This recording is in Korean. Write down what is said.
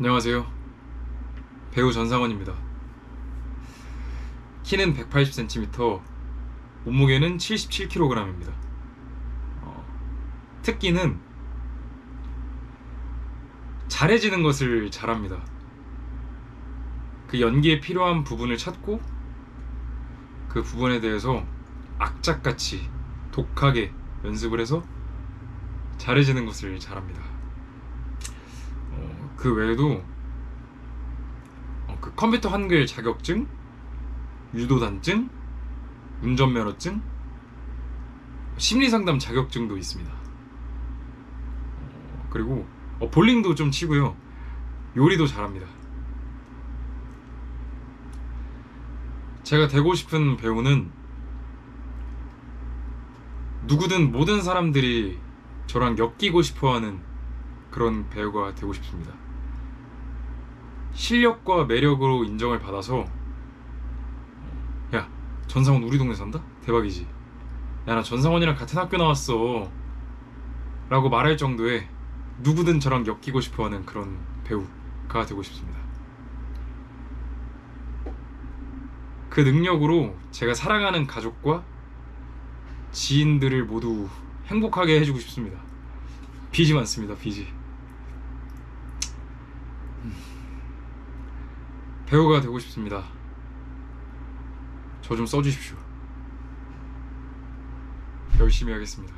안녕하세요. 배우 전상원입니다. 키는 180cm, 몸무게는 77kg입니다. 어, 특기는 잘해지는 것을 잘합니다. 그 연기에 필요한 부분을 찾고 그 부분에 대해서 악착같이 독하게 연습을 해서 잘해지는 것을 잘합니다. 어, 그 외에도 어, 그 컴퓨터 한글 자격증, 유도단증, 운전면허증, 심리상담 자격증도 있습니다. 어, 그리고 어, 볼링도 좀 치고요. 요리도 잘합니다. 제가 되고 싶은 배우는 누구든 모든 사람들이 저랑 엮이고 싶어하는 그런 배우가 되고 싶습니다. 실력과 매력으로 인정을 받아서 야 전상원 우리 동네 산다? 대박이지. 야 나 전상원이랑 같은 학교 나왔어. 라고 말할 정도의 누구든 저랑 엮이고 싶어하는 그런 배우가 되고 싶습니다. 그 능력으로 제가 사랑하는 가족과 지인들을 모두 행복하게 해주고 싶습니다. 빚이 많습니다, 빚이. 음. 배우가 되고 싶습니다. 저 좀 써주십시오. 열심히 하겠습니다.